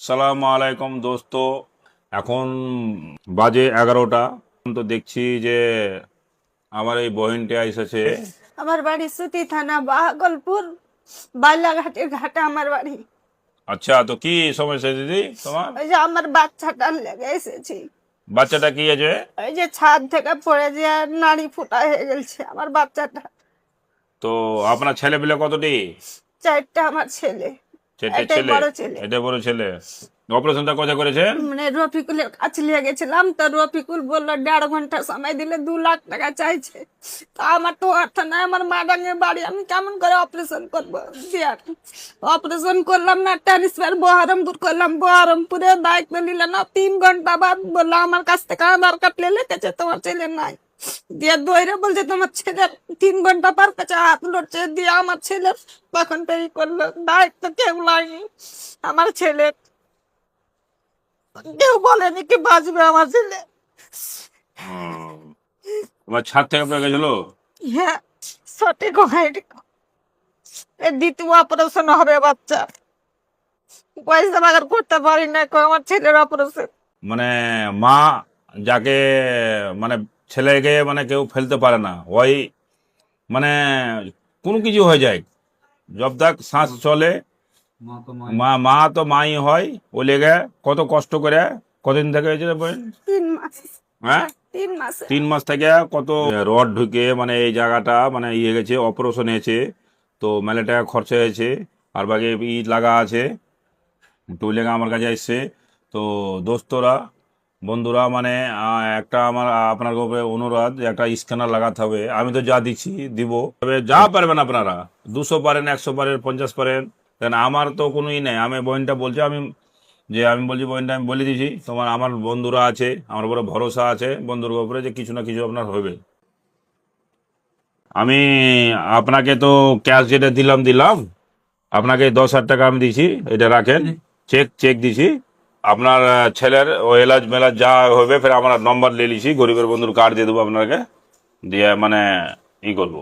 সালাম আলাইকুম দোস্ত। এখন বাজে এগারোটা। তো দেখছি যে আমার এই বহিনটা এসেছে। আমার বাড়ি সুতি থানা বাহাগলপুর বাইলাঘাটের ঘাটে আমার বাড়ি। আচ্ছা তো কি সমস্যা দিদি তোমার? ওই যে আমার বাচ্চাটার লেগে এসেছি। বাচ্চাটা কি আছে ওই যে ছাদ থেকে পড়ে যে নাড়ি ফুটা হয়ে গেছে আমার বাচ্চাটা। তো আপনার ছেলে পেলে কতটি? চারটা আমার ছেলে। ছেলে ছেলে। এটা বড় ছেলে। অপারেশনটা কোথায় করেছেন? মানে রফিকুলের কাছে নিয়ে গেছিলাম তো রফিকুল বলল দেড় ঘণ্টা সময় দিলে দু লাখ টাকা চাইছে। তো আমার তো অর্থ নাই আমার মাডাঙ্গের বাড়ি আমি কেমন করে অপারেশন করব? অপারেশন করলাম না ট্রান্সফার বহরমপুর করলাম। বহরমপুরে দায়িত্ব নিলে না তিন ঘণ্টা বাদ বলল আমার কাছ থেকে আধার কার্ড লেগেছে তোমার ছেলে নাই। দিয়ে দইরে বলছে তোমার ছেলে তিন ঘণ্টা পর কাছে হাত লড়ছে দিয়ে আমার ছেলে তখন পেরি করল দায়িত্ব কেউ লাগেনি আমার ছেলের কেউ বলেনি কি বাঁচবে আমার ছেলে। তোমার ছাদ থেকে পড়ে গেছিল? হ্যাঁ সঠিক হয়নি দ্বিতীয় অপারেশন হবে বাচ্চা। পয়সা বাগার করতে পারি না আমার ছেলের অপারেশন মানে মা যাকে মানে ছেলেকে মানে কেউ ফেলতে পারে না। ওই মানে কোনো কিছু হয়ে যায়। জব তাক শ্বাস চলে। মা মা তো মাই হয়। ও লেগে কত কষ্ট করে কতদিন থেকে হয়েছে বোন? তিন মাস। হ্যাঁ? তিন মাস। থেকে কত রড ঢুকে মানে এই জায়গাটা মানে ইয়ে গেছে অপারেশন হয়েছে। তো মেলে টাকা খরচা হয়েছে। আর বাকি ইট লাগা আছে। তো লেগে আমার কাছে এসছে। তো দোস্তরা বন্ধুরা মানে একটা আমার আপনার উপরে অনুরোধ যে একটা স্ক্যানার লাগাতে হবে। আমি তো যা দিচ্ছি দিব। তবে যা পারবেন আপনারা দুশো পারেন একশো পারেন পঞ্চাশ পারেন কেন আমার তো কোনো ই নেই। আমি বোনটা বলছি আমি যে আমি বলছি বোনটা আমি বলে দিয়েছি। তোমার আমার বন্ধুরা আছে আমার উপরে ভরসা আছে বন্ধুর উপরে যে কিছু না কিছু আপনার হবে। আমি আপনাকে তো ক্যাশ যেটা দিলাম দিলাম। আপনাকে দশ হাজার টাকা আমি দিছি এটা রাখেন। চেক চেক দিছি আপনার ছেলের ও এলাজ মেলাজ যা হবে ফের আমরা নম্বর নিয়ে লিছি গরিবের বন্ধুর কার্ড দিয়ে দেবো আপনাকে দিয়ে মানে ই করব।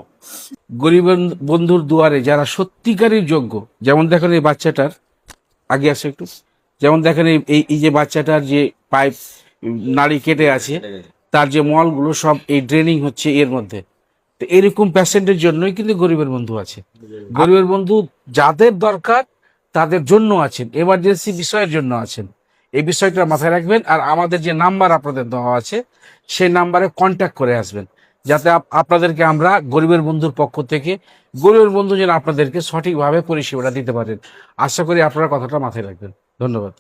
গরিব বন্ধুর দুয়ারে যারা সত্যিকারের যোগ্য যেমন দেখেন এই বাচ্চাটার আগে আসে একটু যেমন দেখেন এই এই- এই যে বাচ্চাটার যে পাইপ নাড়ি কেটে আছে তার যে মলগুলো সব এই ড্রেনিং হচ্ছে এর মধ্যে। তো এরকম প্যাশেন্টের জন্যই কিন্তু গরিবের বন্ধু আছে। গরিবের বন্ধু যাদের দরকার তাদের জন্য আছেন এমার্জেন্সি বিষয়ের জন্য আছেন। এই বিষয়টা মাথায় রাখবেন আর আমাদের যে নাম্বার আপনাদের দেওয়া আছে, সেই নাম্বারে কন্ট্যাক্ট করে আসবেন। যাতে আপ- আপনাদেরকে আমরা গরিবের বন্ধুর পক্ষ থেকে, গরিবের বন্ধু যেন আপনাদেরকে সঠিকভাবে পরিষেবাটা দিতে পারেন। আশা করি আপনারা কথাটা মাথায় রাখবেন। ধন্যবাদ।